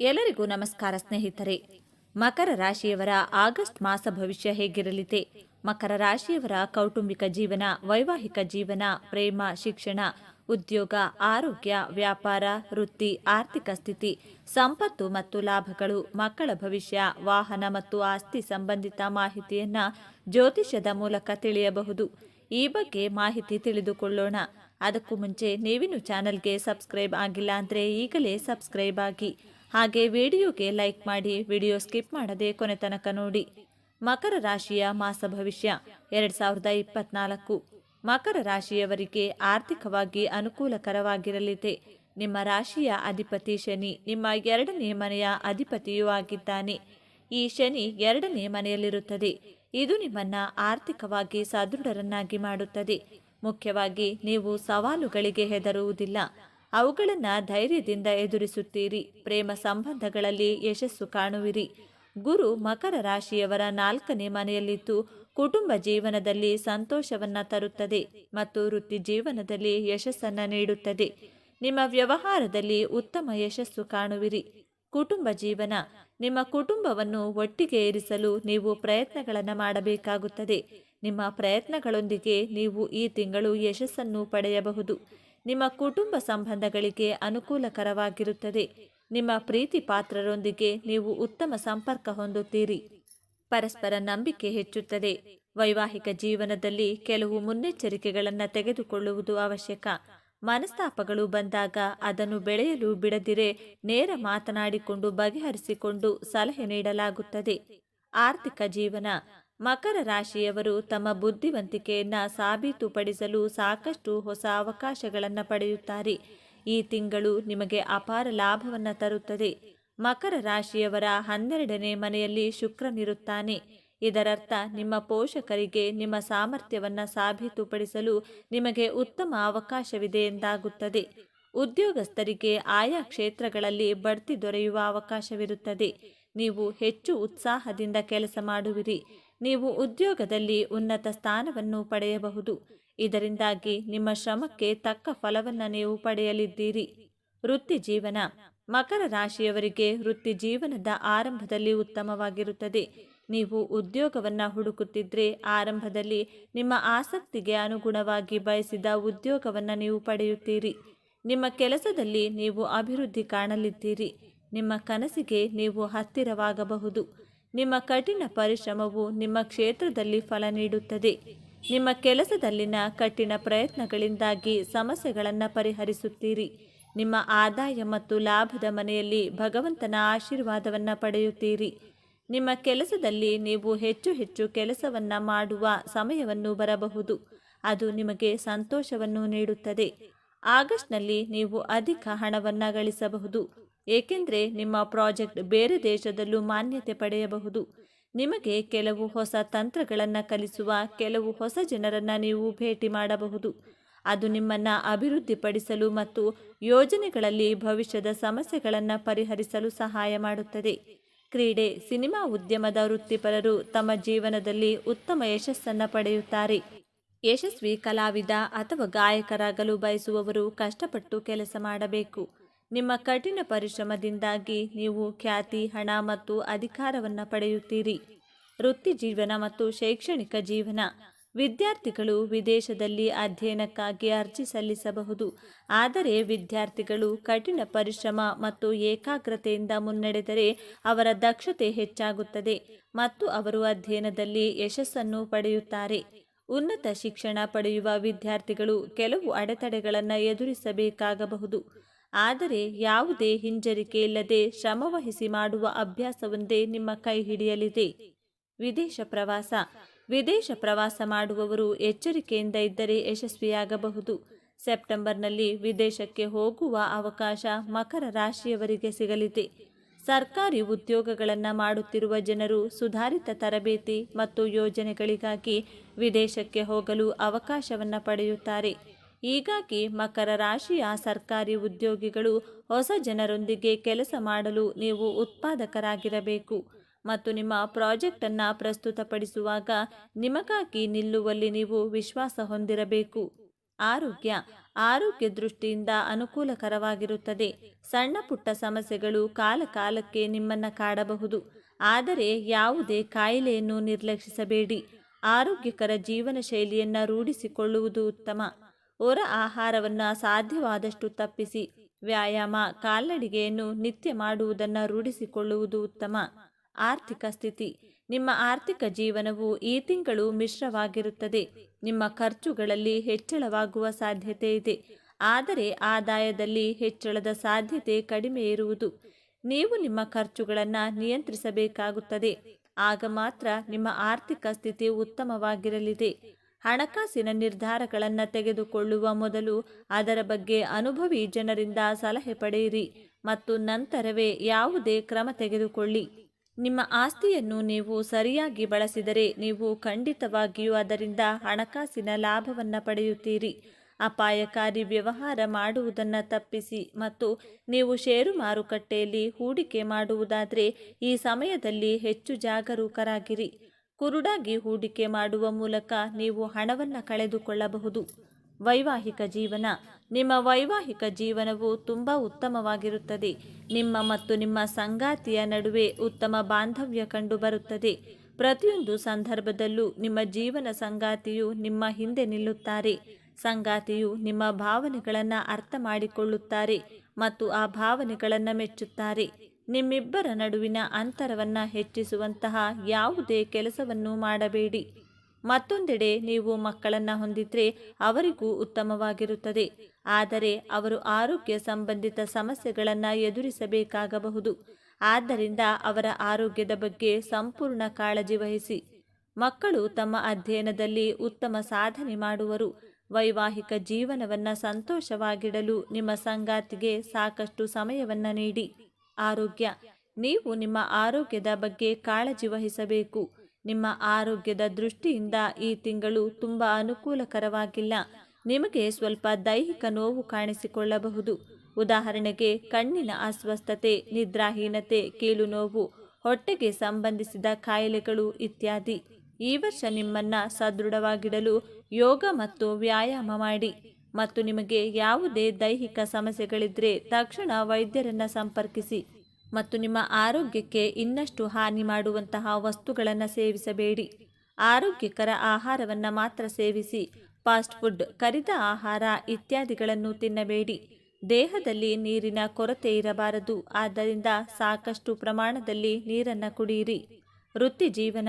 ಎಲ್ಲರಿಗೂ ನಮಸ್ಕಾರ ಸ್ನೇಹಿತರೆ. ಮಕರ ರಾಶಿಯವರ ಆಗಸ್ಟ್ ಮಾಸ ಭವಿಷ್ಯ ಹೇಗಿರಲಿದೆ? ಮಕರ ರಾಶಿಯವರ ಕೌಟುಂಬಿಕ ಜೀವನ, ವೈವಾಹಿಕ ಜೀವನ, ಪ್ರೇಮ, ಶಿಕ್ಷಣ, ಉದ್ಯೋಗ, ಆರೋಗ್ಯ, ವ್ಯಾಪಾರ, ವೃತ್ತಿ, ಆರ್ಥಿಕ ಸ್ಥಿತಿ, ಸಂಪತ್ತು ಮತ್ತು ಲಾಭಗಳು, ಮಕ್ಕಳ ಭವಿಷ್ಯ, ವಾಹನ ಮತ್ತು ಆಸ್ತಿ ಸಂಬಂಧಿತ ಮಾಹಿತಿಯನ್ನ ಜ್ಯೋತಿಷ್ಯದ ಮೂಲಕ ತಿಳಿಯಬಹುದು. ಈ ಬಗ್ಗೆ ಮಾಹಿತಿ ತಿಳಿದುಕೊಳ್ಳೋಣ. ಅದಕ್ಕೂ ಮುಂಚೆ ನೀವಿನ್ನು ಚಾನೆಲ್ಗೆ ಸಬ್ಸ್ಕ್ರೈಬ್ ಆಗಿಲ್ಲ ಅಂದರೆ ಈಗಲೇ ಸಬ್ಸ್ಕ್ರೈಬ್ ಆಗಿ. ಹಾಗೆ ವಿಡಿಯೋಗೆ ಲೈಕ್ ಮಾಡಿ ವಿಡಿಯೋ ಸ್ಕಿಪ್ ಮಾಡದೆ ಕೊನೆ ತನಕ ನೋಡಿ. ಮಕರ ರಾಶಿಯ ಮಾಸ ಭವಿಷ್ಯ ಎರಡು ಸಾವಿರದ ಇಪ್ಪತ್ನಾಲ್ಕು. ಮಕರ ರಾಶಿಯವರಿಗೆ ಆರ್ಥಿಕವಾಗಿ ಅನುಕೂಲಕರವಾಗಿರಲಿದೆ. ನಿಮ್ಮ ರಾಶಿಯ ಅಧಿಪತಿ ಶನಿ ನಿಮ್ಮ ಎರಡನೇ ಮನೆಯ ಅಧಿಪತಿಯೂ ಆಗಿದ್ದಾನೆ. ಈ ಶನಿ ಎರಡನೇ ಮನೆಯಲ್ಲಿರುತ್ತದೆ. ಇದು ನಿಮ್ಮನ್ನ ಆರ್ಥಿಕವಾಗಿ ಸದೃಢರನ್ನಾಗಿ ಮಾಡುತ್ತದೆ. ಮುಖ್ಯವಾಗಿ ನೀವು ಸವಾಲುಗಳಿಗೆ ಹೆದರುವುದಿಲ್ಲ. ಅವುಗಳನ್ನು ಧೈರ್ಯದಿಂದ ಎದುರಿಸುತ್ತೀರಿ. ಪ್ರೇಮ ಸಂಬಂಧಗಳಲ್ಲಿ ಯಶಸ್ಸು ಕಾಣುವಿರಿ. ಗುರು ಮಕರ ರಾಶಿಯವರ ನಾಲ್ಕನೇ ಮನೆಯಲ್ಲಿದ್ದು ಕುಟುಂಬ ಜೀವನದಲ್ಲಿ ಸಂತೋಷವನ್ನ ತರುತ್ತದೆ ಮತ್ತು ವೃತ್ತಿ ಜೀವನದಲ್ಲಿ ಯಶಸ್ಸನ್ನು ನೀಡುತ್ತದೆ. ನಿಮ್ಮ ವ್ಯವಹಾರದಲ್ಲಿ ಉತ್ತಮ ಯಶಸ್ಸು ಕಾಣುವಿರಿ. ಕುಟುಂಬ ಜೀವನ, ನಿಮ್ಮ ಕುಟುಂಬವನ್ನು ಒಟ್ಟಿಗೆ ಇರಿಸಲು ನೀವು ಪ್ರಯತ್ನಗಳನ್ನು ಮಾಡಬೇಕಾಗುತ್ತದೆ. ನಿಮ್ಮ ಪ್ರಯತ್ನಗಳೊಂದಿಗೆ ನೀವು ಈ ತಿಂಗಳು ಯಶಸ್ಸನ್ನು ಪಡೆಯಬಹುದು. ನಿಮ್ಮ ಕುಟುಂಬ ಸಂಬಂಧಗಳಿಗೆ ಅನುಕೂಲಕರವಾಗಿರುತ್ತದೆ. ನಿಮ್ಮ ಪ್ರೀತಿ ಪಾತ್ರರೊಂದಿಗೆ ನೀವು ಉತ್ತಮ ಸಂಪರ್ಕ ಹೊಂದುತ್ತೀರಿ. ಪರಸ್ಪರ ನಂಬಿಕೆ ಹೆಚ್ಚುತ್ತದೆ. ವೈವಾಹಿಕ ಜೀವನದಲ್ಲಿ ಕೆಲವು ಮುನ್ನೆಚ್ಚರಿಕೆಗಳನ್ನು ತೆಗೆದುಕೊಳ್ಳುವುದು ಅವಶ್ಯಕ. ಮನಸ್ತಾಪಗಳು ಬಂದಾಗ ಅದನ್ನು ಬೆಳೆಯಲು ಬಿಡದಿರೆ ನೇರ ಮಾತನಾಡಿಕೊಂಡು ಬಗೆಹರಿಸಿಕೊಂಡು ಸಲಹೆ ನೀಡಲಾಗುತ್ತದೆ. ಆರ್ಥಿಕ ಜೀವನ ಮಕರ ರಾಶಿಯವರು ತಮ್ಮ ಬುದ್ಧಿವಂತಿಕೆಯನ್ನು ಸಾಬೀತುಪಡಿಸಲು ಸಾಕಷ್ಟು ಹೊಸ ಅವಕಾಶಗಳನ್ನು ಪಡೆಯುತ್ತಾರೆ. ಈ ತಿಂಗಳು ನಿಮಗೆ ಅಪಾರ ಲಾಭವನ್ನು ತರುತ್ತದೆ. ಮಕರ ರಾಶಿಯವರ ಹನ್ನೆರಡನೇ ಮನೆಯಲ್ಲಿ ಶುಕ್ರನಿರುತ್ತಾನೆ ಇದರರ್ಥ ನಿಮ್ಮ ಪೋಷಕರಿಗೆ ನಿಮ್ಮ ಸಾಮರ್ಥ್ಯವನ್ನು ಸಾಬೀತುಪಡಿಸಲು ನಿಮಗೆ ಉತ್ತಮ ಅವಕಾಶವಿದೆ ಎಂದಾಗುತ್ತದೆ. ಉದ್ಯೋಗಸ್ಥರಿಗೆ ಆಯಾ ಕ್ಷೇತ್ರಗಳಲ್ಲಿ ಬಡ್ತಿ ದೊರೆಯುವ ಅವಕಾಶವಿರುತ್ತದೆ. ನೀವು ಹೆಚ್ಚು ಉತ್ಸಾಹದಿಂದ ಕೆಲಸ ಮಾಡುವಿರಿ. ನೀವು ಉದ್ಯೋಗದಲ್ಲಿ ಉನ್ನತ ಸ್ಥಾನವನ್ನು ಪಡೆಯಬಹುದು. ಇದರಿಂದಾಗಿ ನಿಮ್ಮ ಶ್ರಮಕ್ಕೆ ತಕ್ಕ ಫಲವನ್ನು ನೀವು ಪಡೆಯಲಿದ್ದೀರಿ. ವೃತ್ತಿ ಜೀವನ ಮಕರ ರಾಶಿಯವರಿಗೆ ವೃತ್ತಿ ಜೀವನದ ಆರಂಭದಲ್ಲಿ ಉತ್ತಮವಾಗಿರುತ್ತದೆ. ನೀವು ಉದ್ಯೋಗವನ್ನು ಹುಡುಕುತ್ತಿದ್ದರೆ ಆರಂಭದಲ್ಲಿ ನಿಮ್ಮ ಆಸಕ್ತಿಗೆ ಅನುಗುಣವಾಗಿ ಬಯಸಿದ ಉದ್ಯೋಗವನ್ನು ನೀವು ಪಡೆಯುತ್ತೀರಿ. ನಿಮ್ಮ ಕೆಲಸದಲ್ಲಿ ನೀವು ಅಭಿವೃದ್ಧಿ ಕಾಣಲಿದ್ದೀರಿ. ನಿಮ್ಮ ಕನಸಿಗೆ ನೀವು ಹತ್ತಿರವಾಗಬಹುದು. ನಿಮ್ಮ ಕಠಿಣ ಪರಿಶ್ರಮವು ನಿಮ್ಮ ಕ್ಷೇತ್ರದಲ್ಲಿ ಫಲ ನೀಡುತ್ತದೆ. ನಿಮ್ಮ ಕೆಲಸದಲ್ಲಿನ ಕಠಿಣ ಪ್ರಯತ್ನಗಳಿಂದಾಗಿ ಸಮಸ್ಯೆಗಳನ್ನು ಪರಿಹರಿಸುತ್ತೀರಿ. ನಿಮ್ಮ ಆದಾಯ ಮತ್ತು ಲಾಭದ ಮನೆಯಲ್ಲಿ ಭಗವಂತನ ಆಶೀರ್ವಾದವನ್ನು ಪಡೆಯುತ್ತೀರಿ. ನಿಮ್ಮ ಕೆಲಸದಲ್ಲಿ ನೀವು ಹೆಚ್ಚು ಹೆಚ್ಚು ಕೆಲಸವನ್ನು ಮಾಡುವ ಸಮಯವನ್ನು ಬರಬಹುದು. ಅದು ನಿಮಗೆ ಸಂತೋಷವನ್ನು ನೀಡುತ್ತದೆ. ಆಗಸ್ಟ್ನಲ್ಲಿ ನೀವು ಅಧಿಕ ಹಣವನ್ನು ಗಳಿಸಬಹುದು. ಏಕೆಂದರೆ ನಿಮ್ಮ ಪ್ರಾಜೆಕ್ಟ್ ಬೇರೆ ದೇಶದಲ್ಲೂ ಮಾನ್ಯತೆ ಪಡೆಯಬಹುದು. ನಿಮಗೆ ಕೆಲವು ಹೊಸ ತಂತ್ರಗಳನ್ನು ಕಲಿಸುವ ಕೆಲವು ಹೊಸ ಜನರನ್ನು ನೀವು ಭೇಟಿ ಮಾಡಬಹುದು. ಅದು ನಿಮ್ಮನ್ನು ಅಭಿವೃದ್ಧಿಪಡಿಸಲು ಮತ್ತು ಯೋಜನೆಗಳಲ್ಲಿ ಭವಿಷ್ಯದ ಸಮಸ್ಯೆಗಳನ್ನು ಪರಿಹರಿಸಲು ಸಹಾಯ ಮಾಡುತ್ತದೆ. ಕ್ರೀಡೆ, ಸಿನಿಮಾ ಉದ್ಯಮದ ವೃತ್ತಿಪರರು ತಮ್ಮ ಜೀವನದಲ್ಲಿ ಉತ್ತಮ ಯಶಸ್ಸನ್ನು ಪಡೆಯುತ್ತಾರೆ. ಯಶಸ್ವಿ ಕಲಾವಿದ ಅಥವಾ ಗಾಯಕರಾಗಲು ಬಯಸುವವರು ಕಷ್ಟಪಟ್ಟು ಕೆಲಸ ಮಾಡಬೇಕು. ನಿಮ್ಮ ಕಠಿಣ ಪರಿಶ್ರಮದಿಂದಾಗಿ ನೀವು ಖ್ಯಾತಿ, ಹಣ ಮತ್ತು ಅಧಿಕಾರವನ್ನು ಪಡೆಯುತ್ತೀರಿ. ವೃತ್ತಿ ಜೀವನ ಮತ್ತು ಶೈಕ್ಷಣಿಕ ಜೀವನ. ವಿದ್ಯಾರ್ಥಿಗಳು ವಿದೇಶದಲ್ಲಿ ಅಧ್ಯಯನಕ್ಕಾಗಿ ಅರ್ಜಿ ಸಲ್ಲಿಸಬಹುದು. ಆದರೆ ವಿದ್ಯಾರ್ಥಿಗಳು ಕಠಿಣ ಪರಿಶ್ರಮ ಮತ್ತು ಏಕಾಗ್ರತೆಯಿಂದ ಮುನ್ನಡೆದರೆ ಅವರ ದಕ್ಷತೆ ಹೆಚ್ಚಾಗುತ್ತದೆ ಮತ್ತು ಅವರು ಅಧ್ಯಯನದಲ್ಲಿ ಯಶಸ್ಸನ್ನು ಪಡೆಯುತ್ತಾರೆ. ಉನ್ನತ ಶಿಕ್ಷಣ ಪಡೆಯುವ ವಿದ್ಯಾರ್ಥಿಗಳು ಕೆಲವು ಅಡೆತಡೆಗಳನ್ನು ಎದುರಿಸಬೇಕಾಗಬಹುದು. ಆದರೆ ಯಾವುದೇ ಹಿಂಜರಿಕೆ ಇಲ್ಲದೆ ಶ್ರಮವಹಿಸಿ ಮಾಡುವ ಅಭ್ಯಾಸವೊಂದೇ ನಿಮ್ಮ ಕೈ ಹಿಡಿಯಲಿದೆ. ವಿದೇಶ ಪ್ರವಾಸ. ವಿದೇಶ ಪ್ರವಾಸ ಮಾಡುವವರು ಎಚ್ಚರಿಕೆಯಿಂದ ಇದ್ದರೆ ಯಶಸ್ವಿಯಾಗಬಹುದು. ಸೆಪ್ಟೆಂಬರ್ನಲ್ಲಿ ವಿದೇಶಕ್ಕೆ ಹೋಗುವ ಅವಕಾಶ ಮಕರ ರಾಶಿಯವರಿಗೆ ಸಿಗಲಿದೆ. ಸರ್ಕಾರಿ ಉದ್ಯೋಗಗಳನ್ನು ಮಾಡುತ್ತಿರುವ ಜನರು ಸುಧಾರಿತ ತರಬೇತಿ ಮತ್ತು ಯೋಜನೆಗಳಿಗಾಗಿ ವಿದೇಶಕ್ಕೆ ಹೋಗಲು ಅವಕಾಶವನ್ನು ಪಡೆಯುತ್ತಾರೆ. ಹೀಗಾಗಿ ಮಕರ ರಾಶಿಯ ಸರ್ಕಾರಿ ಉದ್ಯೋಗಿಗಳು ಹೊಸ ಜನರೊಂದಿಗೆ ಕೆಲಸ ಮಾಡಲು ನೀವು ಉತ್ಪಾದಕರಾಗಿರಬೇಕು. ಮತ್ತು ನಿಮ್ಮ ಪ್ರಾಜೆಕ್ಟನ್ನು ಪ್ರಸ್ತುತಪಡಿಸುವಾಗ ನಿಮಗಾಗಿ ನಿಲ್ಲುವಲ್ಲಿ ನೀವು ವಿಶ್ವಾಸ ಹೊಂದಿರಬೇಕು. ಆರೋಗ್ಯ ಆರೋಗ್ಯ ದೃಷ್ಟಿಯಿಂದ ಅನುಕೂಲಕರವಾಗಿರುತ್ತದೆ. ಸಣ್ಣ ಪುಟ್ಟ ಸಮಸ್ಯೆಗಳು ಕಾಲಕಾಲಕ್ಕೆ ನಿಮ್ಮನ್ನು ಕಾಡಬಹುದು. ಆದರೆ ಯಾವುದೇ ಕಾಯಿಲೆಯನ್ನು ನಿರ್ಲಕ್ಷಿಸಬೇಡಿ. ಆರೋಗ್ಯಕರ ಜೀವನ ಶೈಲಿಯನ್ನು ರೂಢಿಸಿಕೊಳ್ಳುವುದು ಉತ್ತಮ. ಹೊರ ಆಹಾರವನ್ನು ಸಾಧ್ಯವಾದಷ್ಟು ತಪ್ಪಿಸಿ ವ್ಯಾಯಾಮ, ಕಾಲ್ನಡಿಗೆಯನ್ನು ನಿತ್ಯ ಮಾಡುವುದನ್ನು ರೂಢಿಸಿಕೊಳ್ಳುವುದು ಉತ್ತಮ. ಆರ್ಥಿಕ ಸ್ಥಿತಿ. ನಿಮ್ಮ ಆರ್ಥಿಕ ಜೀವನವು ಈ ತಿಂಗಳು ಮಿಶ್ರವಾಗಿರುತ್ತದೆ. ನಿಮ್ಮ ಖರ್ಚುಗಳಲ್ಲಿ ಹೆಚ್ಚಳವಾಗುವ ಸಾಧ್ಯತೆ ಇದೆ. ಆದರೆ ಆದಾಯದಲ್ಲಿ ಹೆಚ್ಚಳದ ಸಾಧ್ಯತೆ ಕಡಿಮೆ ಇರುವುದು. ನೀವು ನಿಮ್ಮ ಖರ್ಚುಗಳನ್ನು ನಿಯಂತ್ರಿಸಬೇಕಾಗುತ್ತದೆ. ಆಗ ಮಾತ್ರ ನಿಮ್ಮ ಆರ್ಥಿಕ ಸ್ಥಿತಿ ಉತ್ತಮವಾಗಿರಲಿದೆ. ಹಣಕಾಸಿನ ನಿರ್ಧಾರಗಳನ್ನು ತೆಗೆದುಕೊಳ್ಳುವ ಮೊದಲು ಅದರ ಬಗ್ಗೆ ಅನುಭವಿ ಜನರಿಂದ ಸಲಹೆ ಪಡೆಯಿರಿ ಮತ್ತು ನಂತರವೇ ಯಾವುದೇ ಕ್ರಮ ತೆಗೆದುಕೊಳ್ಳಿ. ನಿಮ್ಮ ಆಸ್ತಿಯನ್ನು ನೀವು ಸರಿಯಾಗಿ ಬಳಸಿದರೆ ನೀವು ಖಂಡಿತವಾಗಿಯೂ ಅದರಿಂದ ಹಣಕಾಸಿನ ಲಾಭವನ್ನು ಪಡೆಯುತ್ತೀರಿ. ಅಪಾಯಕಾರಿ ವ್ಯವಹಾರ ಮಾಡುವುದನ್ನು ತಪ್ಪಿಸಿ ಮತ್ತು ನೀವು ಷೇರು ಮಾರುಕಟ್ಟೆಯಲ್ಲಿ ಹೂಡಿಕೆ ಮಾಡುವುದಾದರೆ ಈ ಸಮಯದಲ್ಲಿ ಹೆಚ್ಚು ಜಾಗರೂಕರಾಗಿರಿ. ಕುರುಡಾಗಿ ಹೂಡಿಕೆ ಮಾಡುವ ಮೂಲಕ ನೀವು ಹಣವನ್ನು ಕಳೆದುಕೊಳ್ಳಬಹುದು. ವೈವಾಹಿಕ ಜೀವನ. ನಿಮ್ಮ ವೈವಾಹಿಕ ಜೀವನವು ತುಂಬ ಉತ್ತಮವಾಗಿರುತ್ತದೆ. ನಿಮ್ಮ ಮತ್ತು ನಿಮ್ಮ ಸಂಗಾತಿಯ ನಡುವೆ ಉತ್ತಮ ಬಾಂಧವ್ಯ ಕಂಡುಬರುತ್ತದೆ. ಪ್ರತಿಯೊಂದು ಸಂದರ್ಭದಲ್ಲೂ ನಿಮ್ಮ ಜೀವನ ಸಂಗಾತಿಯು ನಿಮ್ಮ ಹಿಂದೆ ನಿಲ್ಲುತ್ತಾರೆ. ಸಂಗಾತಿಯು ನಿಮ್ಮ ಭಾವನೆಗಳನ್ನು ಅರ್ಥ ಮಾಡಿಕೊಳ್ಳುತ್ತಾರೆ ಮತ್ತು ಆ ಭಾವನೆಗಳನ್ನು ಮೆಚ್ಚುತ್ತಾರೆ. ನಿಮ್ಮಿಬ್ಬರ ನಡುವಿನ ಅಂತರವನ್ನು ಹೆಚ್ಚಿಸುವಂತಹ ಯಾವುದೇ ಕೆಲಸವನ್ನು ಮಾಡಬೇಡಿ. ಮತ್ತೊಂದೆಡೆ ನೀವು ಮಕ್ಕಳನ್ನು ಹೊಂದಿದ್ರೆ ಅವರಿಗೂ ಉತ್ತಮವಾಗಿರುತ್ತದೆ. ಆದರೆ ಅವರು ಆರೋಗ್ಯ ಸಂಬಂಧಿತ ಸಮಸ್ಯೆಗಳನ್ನು ಎದುರಿಸಬೇಕಾಗಬಹುದು. ಆದ್ದರಿಂದ ಅವರ ಆರೋಗ್ಯದ ಬಗ್ಗೆ ಸಂಪೂರ್ಣ ಕಾಳಜಿ ವಹಿಸಿ. ಮಕ್ಕಳು ತಮ್ಮ ಅಧ್ಯಯನದಲ್ಲಿ ಉತ್ತಮ ಸಾಧನೆ ಮಾಡುವರು. ವೈವಾಹಿಕ ಜೀವನವನ್ನು ಸಂತೋಷವಾಗಿಡಲು ನಿಮ್ಮ ಸಂಗಾತಿಗೆ ಸಾಕಷ್ಟು ಸಮಯವನ್ನು ನೀಡಿ. ಆರೋಗ್ಯ. ನೀವು ನಿಮ್ಮ ಆರೋಗ್ಯದ ಬಗ್ಗೆ ಕಾಳಜಿ ವಹಿಸಬೇಕು. ನಿಮ್ಮ ಆರೋಗ್ಯದ ದೃಷ್ಟಿಯಿಂದ ಈ ತಿಂಗಳು ತುಂಬ ಅನುಕೂಲಕರವಾಗಿಲ್ಲ. ನಿಮಗೆ ಸ್ವಲ್ಪ ದೈಹಿಕ ನೋವು ಕಾಣಿಸಿಕೊಳ್ಳಬಹುದು. ಉದಾಹರಣೆಗೆ, ಕಣ್ಣಿನ ಅಸ್ವಸ್ಥತೆ, ನಿದ್ರಾಹೀನತೆ ಕೀಲು ನೋವು ಹೊಟ್ಟೆಗೆ ಸಂಬಂಧಿಸಿದ ಕಾಯಿಲೆಗಳು ಇತ್ಯಾದಿ. ಈ ವರ್ಷ ನಿಮ್ಮನ್ನ ಸದೃಢವಾಗಿಡಲು ಯೋಗ ಮತ್ತು ವ್ಯಾಯಾಮ ಮಾಡಿ. ಮತ್ತು ನಿಮಗೆ ಯಾವುದೇ ದೈಹಿಕ ಸಮಸ್ಯೆಗಳಿದ್ರೆ ತಕ್ಷಣ ವೈದ್ಯರನ್ನ ಸಂಪರ್ಕಿಸಿ ಮತ್ತು ನಿಮ್ಮ ಆರೋಗ್ಯಕ್ಕೆ ಇನ್ನಷ್ಟು ಹಾನಿ ಮಾಡುವಂತಹ ವಸ್ತುಗಳನ್ನು ಸೇವಿಸಬೇಡಿ. ಆರೋಗ್ಯಕರ ಆಹಾರವನ್ನು ಮಾತ್ರ ಸೇವಿಸಿ, ಫಾಸ್ಟ್ ಫುಡ್, ಕರಿದ ಆಹಾರ ಇತ್ಯಾದಿಗಳನ್ನು ತಿನ್ನಬೇಡಿ. ದೇಹದಲ್ಲಿ ನೀರಿನ ಕೊರತೆ ಇರಬಾರದು, ಆದ್ದರಿಂದ ಸಾಕಷ್ಟು ಪ್ರಮಾಣದಲ್ಲಿ ನೀರನ್ನು ಕುಡಿಯಿರಿ ವೃತ್ತಿ ಜೀವನ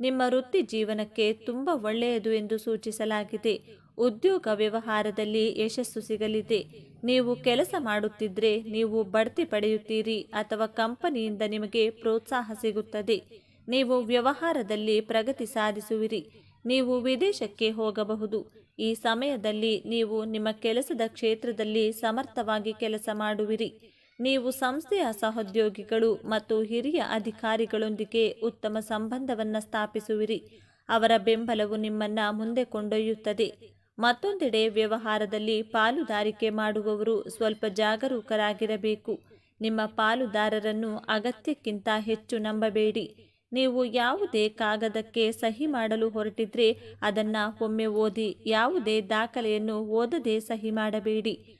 ನಿಮ್ಮ ವೃತ್ತಿ ಜೀವನಕ್ಕೆ ತುಂಬ ಒಳ್ಳೆಯದು ಎಂದು ಸೂಚಿಸಲಾಗಿದೆ. ಉದ್ಯೋಗ ವ್ಯವಹಾರದಲ್ಲಿ ಯಶಸ್ಸು ಸಿಗಲಿದೆ. ನೀವು ಕೆಲಸ ಮಾಡುತ್ತಿದ್ದರೆ ನೀವು ಬಡ್ತಿ ಪಡೆಯುತ್ತೀರಿ ಅಥವಾ ಕಂಪನಿಯಿಂದ ನಿಮಗೆ ಪ್ರೋತ್ಸಾಹ ಸಿಗುತ್ತದೆ. ನೀವು ವ್ಯವಹಾರದಲ್ಲಿ ಪ್ರಗತಿ ಸಾಧಿಸುವಿರಿ. ನೀವು ವಿದೇಶಕ್ಕೆ ಹೋಗಬಹುದು. ಈ ಸಮಯದಲ್ಲಿ ನೀವು ನಿಮ್ಮ ಕೆಲಸದ ಕ್ಷೇತ್ರದಲ್ಲಿ ಸಮರ್ಥವಾಗಿ ಕೆಲಸ ಮಾಡುವಿರಿ. ನೀವು ಸಂಸ್ಥೆಯ ಸಹೋದ್ಯೋಗಿಗಳು ಮತ್ತು ಹಿರಿಯ ಅಧಿಕಾರಿಗಳೊಂದಿಗೆ ಉತ್ತಮ ಸಂಬಂಧವನ್ನು ಸ್ಥಾಪಿಸುವಿರಿ. ಅವರ ಬೆಂಬಲವು ನಿಮ್ಮನ್ನು ಮುಂದೆ ಕೊಂಡೊಯ್ಯುತ್ತದೆ. ಮತ್ತೊಂದೆಡೆ ವ್ಯವಹಾರದಲ್ಲಿ ಪಾಲುದಾರಿಕೆ ಮಾಡುವವರು ಸ್ವಲ್ಪ ಜಾಗರೂಕರಾಗಿರಬೇಕು. ನಿಮ್ಮ ಪಾಲುದಾರರನ್ನು ಅಗತ್ಯಕ್ಕಿಂತ ಹೆಚ್ಚು ನಂಬಬೇಡಿ. ನೀವು ಯಾವುದೇ ಕಾಗದಕ್ಕೆ ಸಹಿ ಮಾಡಲು ಹೊರಟಿದ್ರೆ ಅದನ್ನು ಒಮ್ಮೆ ಓದಿ, ಯಾವುದೇ ದಾಖಲೆಯನ್ನು ಓದದೆ ಸಹಿ ಮಾಡಬೇಡಿ.